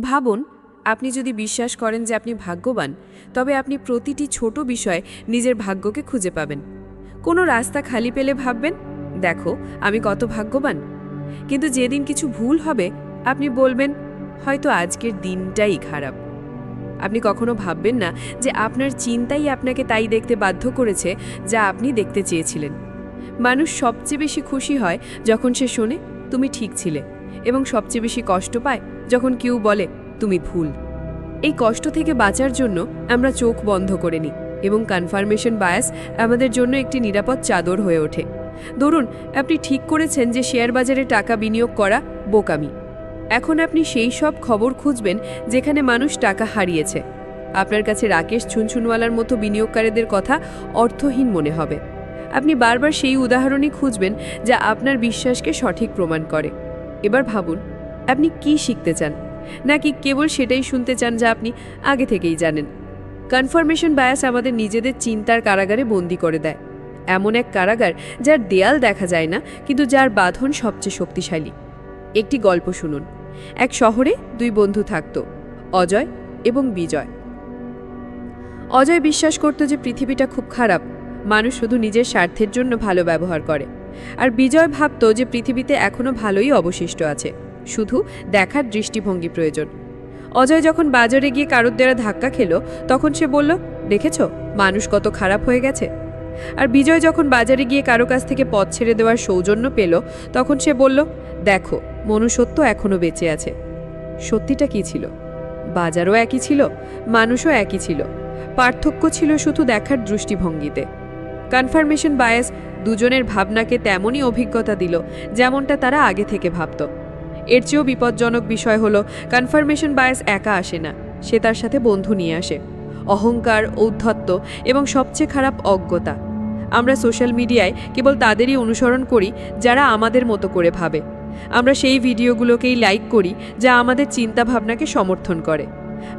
ভাবুন, আপনি যদি বিশ্বাস করেন যে আপনি ভাগ্যবান, তবে আপনি প্রতিটি ছোট বিষয়ে নিজের ভাগ্যকে খুঁজে পাবেন। কোনো রাস্তা খালি পেলে ভাববেন, দেখো, আমি কত ভাগ্যবান। কিন্তু যেদিন কিছু ভুল হবে, আপনি বলবেন, হয়তো আজকের দিনটাই খারাপ। আপনি কখনো ভাববেন না যে আপনার চিন্তাই আপনাকে তাই দেখতে বাধ্য করেছে যা আপনি দেখতে চেয়েছিলেন। মানুষ সবচেয়ে বেশি খুশি হয় যখন সে শোনে, তুমি ঠিক ছিলে। এবং সবচেয়ে বেশি কষ্ট পায় যখন কেউ বলে, তুমি ভুল। এই কষ্ট থেকে বাঁচার জন্য আমরা চোখ বন্ধ করে নিই এবং কনফার্মেশন বায়াস আমাদের জন্য একটি নিরাপদ চাদর হয়ে ওঠে। ধরুন, আপনি ঠিক করেছেন যে শেয়ার বাজারে টাকা বিনিয়োগ করা বোকামি। এখন আপনি সেই সব খবর খুঁজবেন যেখানে মানুষ টাকা হারিয়েছে। আপনার কাছে রাকেশ ছুনছুনওয়ালার মতো বিনিয়োগকারীদের কথা অর্থহীন মনে হবে। আপনি বারবার সেই উদাহরণই খুঁজবেন যা আপনার বিশ্বাসকে সঠিক প্রমাণ করে। এবার ভাবুন, আপনি কি শিখতে চান? নাকি কেবল সেটাই শুনতে চান যা আপনি আগে থেকেই জানেন? কনফার্মেশন বায়াস আমাদের নিজেদের চিন্তার কারাগারে বন্দি করে দেয়। এমন এক কারাগার যার দেয়াল দেখা যায় না, কিন্তু যার বাঁধন সবচেয়ে শক্তিশালী। একটি গল্প শুনুন। এক শহরে দুই বন্ধু থাকত, অজয় এবং বিজয়। অজয় বিশ্বাস করত যে পৃথিবীটা খুব খারাপ, মানুষ শুধু নিজের স্বার্থের জন্য ভালো ব্যবহার করে। আর বিজয় ভাবত যে পৃথিবীতে এখনও ভালোই অবশিষ্ট আছে। শুধু দেখার দৃষ্টিভঙ্গি প্রয়োজন। অজয় যখন বাজারে গিয়ে কারোর দ্বারা ধাক্কা খেলো, তখন সে বলল, দেখেছ, মানুষ কত খারাপ হয়ে গেছে? আর বিজয় যখন বাজারে গিয়ে কারও কাছ থেকে পথ ছেড়ে দেওয়ার সৌজন্য পেল, তখন সে বলল, দেখো, মনুষ্যত্ব এখনও বেঁচে আছে। সত্যিটা কি ছিল? বাজারও একই ছিল, মানুষও একই ছিল। পার্থক্য ছিল শুধু দেখার দৃষ্টিভঙ্গিতে। কনফার্মেশন বায়াস দুজনের ভাবনাকে তেমনই অভিজ্ঞতা দিল, যেমনটা তারা আগে থেকে ভাবত। এর চেয়েও বিপজ্জনক বিষয় হলো, কনফার্মেশন বায়াস একা আসে না, সে তার সাথে বন্ধু নিয়ে আসে। অহংকার, ঔদ্ধত্য এবং সবচেয়ে খারাপ অজ্ঞতা। আমরা সোশ্যাল মিডিয়ায় কেবল তাদেরই অনুসরণ করি, যারা আমাদের মতো করে ভাবে। আমরা সেই ভিডিওগুলোকেই লাইক করি, যা আমাদের চিন্তাভাবনাকে সমর্থন করে।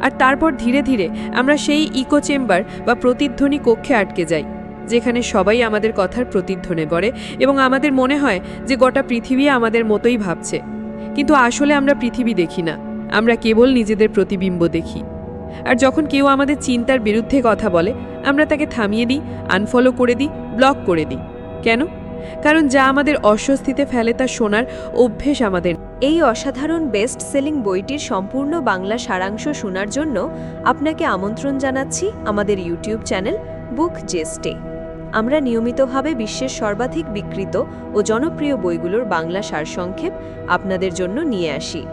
আর তারপর ধীরে ধীরে আমরা সেই ইকো চেম্বার বা প্রতিধ্বনি কক্ষে আটকে যাই। যেখানে সবাই আমাদের কথার প্রতিধ্বনি করে এবং আমাদের মনে হয় যে গোটা পৃথিবী আমাদের মতোই ভাবছে। কিন্তু আসলে আমরা পৃথিবী দেখি না, আমরা কেবল নিজেদের প্রতিবিম্ব দেখি। আর যখন কেউ আমাদের চিন্তার বিরুদ্ধে কথা বলে, আমরা তাকে থামিয়ে দিই আনফলো করে দিই ব্লক করে দিই। কেন? কারণ যা আমাদের অস্বস্তিতে ফেলে তা শোনার অভ্যেস আমাদের। এই অসাধারণ বেস্ট সেলিং বইটির সম্পূর্ণ বাংলা সারাংশ শোনার জন্য আপনাকে আমন্ত্রণ জানাচ্ছি আমাদের ইউটিউব চ্যানেল বুক জেস্টে আমরা নিয়মিতভাবে বিশ্বের সর্বাধিক বিকৃত ও জনপ্রিয় বইগুলোর বাংলা সারসংক্ষেপ আপনাদের জন্য নিয়ে আসি।